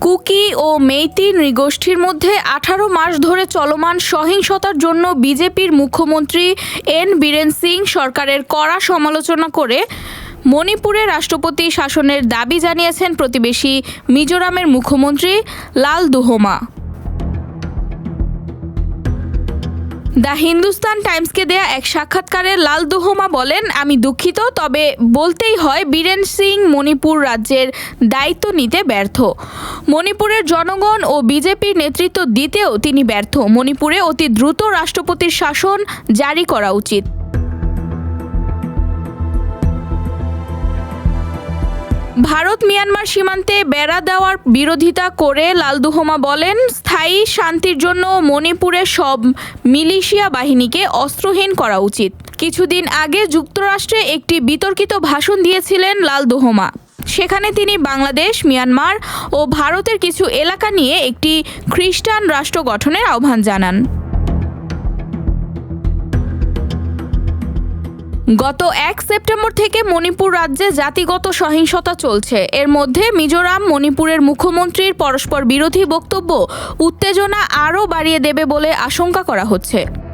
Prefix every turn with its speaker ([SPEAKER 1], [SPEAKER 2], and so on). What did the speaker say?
[SPEAKER 1] Cookie ও মেইতি নৃগোষ্ঠীর মধ্যে আঠারো মাস ধরে চলমান সহিংসতার জন্য বিজেপির মুখ্যমন্ত্রী এন বীরেন সিং সরকারের কড়া সমালোচনা করে মণিপুরে রাষ্ট্রপতি শাসনের দাবি জানিয়েছেন প্রতিবেশী মিজোরামের মুখ্যমন্ত্রী লাল দুহোমা দ্য হিন্দুস্তান টাইমসকে দেয়া এক সাক্ষাৎকারে লাল দুহমা বলেন, আমি দুঃখিত, তবে বলতেই হয় বীরেন সিং মণিপুর রাজ্যের দায়িত্ব নিতে ব্যর্থ। মণিপুরের জনগণ ও বিজেপির নেতৃত্ব দিতেও তিনি ব্যর্থ। মণিপুরে অতি দ্রুত রাষ্ট্রপতির শাসন জারি করা উচিত। ভারত মিয়ানমার সীমান্তে বেড়া দেওয়ার বিরোধিতা করে লালদুহমা বলেন, স্থায়ী শান্তির জন্য মণিপুরের সব মিলিশিয়া বাহিনীকে অস্ত্রহীন করা উচিত। কিছুদিন আগে যুক্তরাষ্ট্রে একটি বিতর্কিত ভাষণ দিয়েছিলেন লালদুহমা সেখানে তিনি বাংলাদেশ, মিয়ানমার ও ভারতের কিছু এলাকা নিয়ে একটি খ্রিস্টান রাষ্ট্র গঠনের আহ্বান জানান। গত এক সেপ্টেম্বর থেকে মণিপুর রাজ্যে জাতিগত সহিংসতা চলছে। এর মধ্যে মিজোরাম, মণিপুরের মুখ্যমন্ত্রীর পরস্পর বিরোধী বক্তব্য উত্তেজনা আরও বাড়িয়ে দেবে বলে আশঙ্কা করা হচ্ছে।